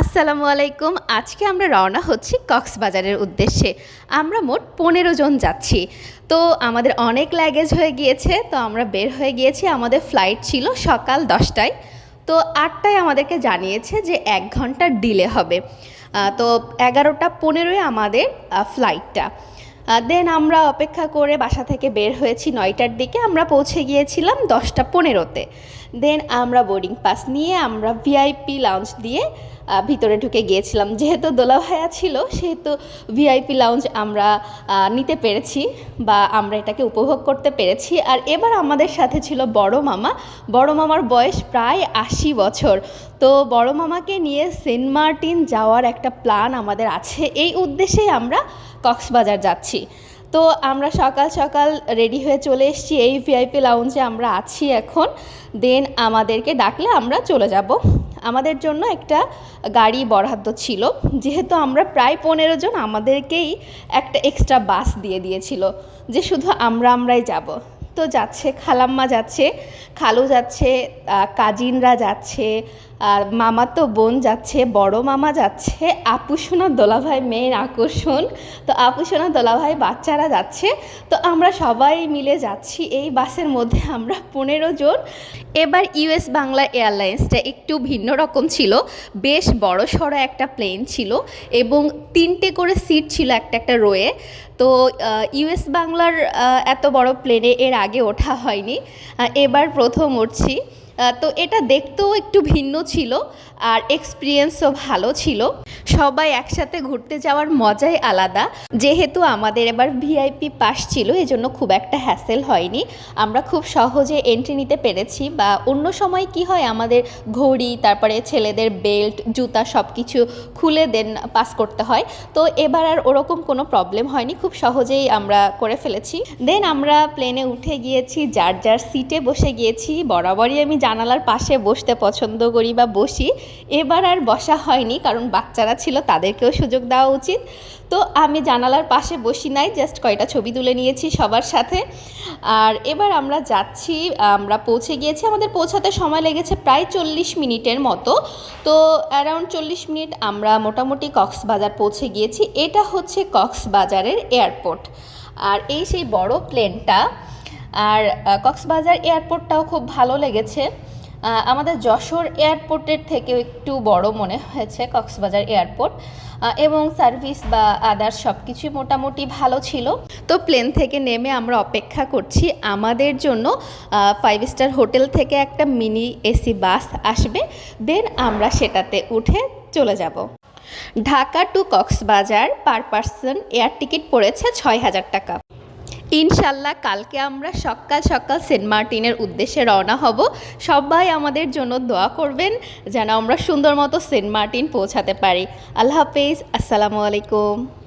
আসসালামু আলাইকুম। আজকে আমরা রওনা হচ্ছি কক্সবাজারের উদ্দেশ্যে। আমরা মোট পনেরো জন যাচ্ছি। তো আমাদের অনেক ল্যাগেজ হয়ে গিয়েছে, তো আমরা বের হয়ে গিয়েছি। আমাদের ফ্লাইট ছিল সকাল দশটায়। তো আটটায় আমাদেরকে জানিয়েছে যে এক ঘণ্টা ডিলে হবে। তো এগারোটা পনেরোয় আমাদের ফ্লাইটটা দেন আমরা অপেক্ষা করে বাসা থেকে বের হয়েছি নয়টার দিকে। আমরা পৌঁছে গিয়েছিলাম দশটা পনেরোতে। দেন আমরা বোর্ডিং পাস নিয়ে আমরা ভিআইপি লাউঞ্জ দিয়ে ভিতরে ঢুকে গিয়েছিলাম। যেহেতু দোলা ভাইয়া ছিল, সেহেতু ভিআইপি লাউঞ্জ আমরা নিতে পেরেছি বা আমরা এটাকে উপভোগ করতে পেরেছি। আর এবার আমাদের সাথে ছিল বড় মামা। বড় মামার বয়স প্রায় আশি বছর। তো বড় মামাকে নিয়ে সেন্ট মার্টিন যাওয়ার একটা প্ল্যান আমাদের আছে। এই উদ্দেশ্যেই আমরা কক্সবাজার যাচ্ছি। তো আমরা সকাল সকাল রেডি হয়ে চলে এসেছি। এই ভিআইপি লাউঞ্জে আমরা আছি এখন। দেন আমাদেরকে ডাকলে আমরা চলে যাব। আমাদের জন্য একটা গাড়ি বরাদ্দ ছিল। যেহেতু আমরা প্রায় পনেরো জন, আমাদেরকেই একটা এক্সট্রা বাস দিয়ে দিয়েছিল যে শুধু আমরা আমরাই যাব। তো যাচ্ছে খালাম্মা যাচ্ছে, খালু যাচ্ছে কাজিনরা যাচ্ছে আর মামা তো বোন যাচ্ছে, বড় মামা যাচ্ছে আপুসোনা দোলাভাই মেয়ের আকর্ষণ। তো আপুসোনা দোলাভাই বাচ্চারা যাচ্ছে, তো আমরা সবাই মিলে যাচ্ছি এই বাসের মধ্যে, আমরা পনেরো জন। এবার ইউএস বাংলা এয়ারলাইন্সটা একটু ভিন্ন রকম ছিল, বেশ বড় সড়ো একটা প্লেন ছিল এবং তিনটে করে সিট ছিল একটা একটা রোয়ে তো ইউএস বাংলার এত বড় প্লেনে এর আগে ওঠা হয়নি। এবার প্রথম উঠছি। তো এটা দেখতেও একটু ভিন্ন ছিল আর এক্সপিরিয়েন্সও ভালো ছিল। সবাই একসাথে ঘুরতে যাওয়ার মজাই আলাদা। যেহেতু আমাদের এবার ভিআইপি পাস ছিল এই জন্য খুব একটা হ্যাসেল হয়নি। আমরা খুব সহজে এন্ট্রি নিতে পেরেছি বা অন্য সময় কি হয়, আমাদের ঘড়ি, তারপরে ছেলেদের বেল্ট জুতা সব কিছু খুলে দেন পাস করতে হয়। তো এবার আর ওরকম কোনো প্রবলেম হয়নি, খুব সহজেই আমরা করে ফেলেছি। দেন আমরা প্লেনে উঠে গিয়েছি, যার যার সিটে বসে গিয়েছি, বরাবরই আমি জানালার পাশে বসতে পছন্দ করি বা বসি। এবার আর বসা হয়নি, কারণ বাচ্চারা ছিল, তাদেরকেও সুযোগ দেওয়া উচিত। তো আমি জানালার পাশে বসি নাই জাস্ট কয়টা ছবি তুলে নিয়েছি সবার সাথে। আর এবার আমরা যাচ্ছি, আমরা পৌঁছে গিয়েছি, আমাদের পৌঁছাতে সময় লেগেছে প্রায় চল্লিশ মিনিটের মতো। তো অ্যারাউন্ড চল্লিশ মিনিট আমরা মোটামুটি কক্সবাজার পৌঁছে গিয়েছি। এটা হচ্ছে কক্সবাজারের এয়ারপোর্ট। আর এই সেই বড় প্লেনটা, আর কক্সবাজার এয়ারপোর্টটাও খুব ভালো লেগেছে। আমাদের যশোর এয়ারপোর্টের থেকেও একটু বড় মনে হয়েছে কক্সবাজার এয়ারপোর্ট। এবং সার্ভিস বা আদার্স সব কিছুই মোটামুটি ভালো ছিল। তো প্লেন থেকে নেমে আমরা অপেক্ষা করছি। আমাদের জন্য ফাইভ স্টার হোটেল থেকে একটা মিনি এসি বাস আসবে। দেন আমরা সেটাতে উঠে চলে যাব। Dhaka to Cox's Bazar per person air ticket পড়েছে ছয় হাজার টাকা। ইনশাল্লাহ কালকে আমরা সকাল সকাল সেন্ট মার্টিনের উদ্দেশ্যে রওনা হব। সবাই আমাদের জন্য দোয়া করবেন যেন আমরা সুন্দর মতো সেন্ট মার্টিন পৌঁছাতে পারি। আল্লাহ হাফেজ, আসসালামু আলাইকুম।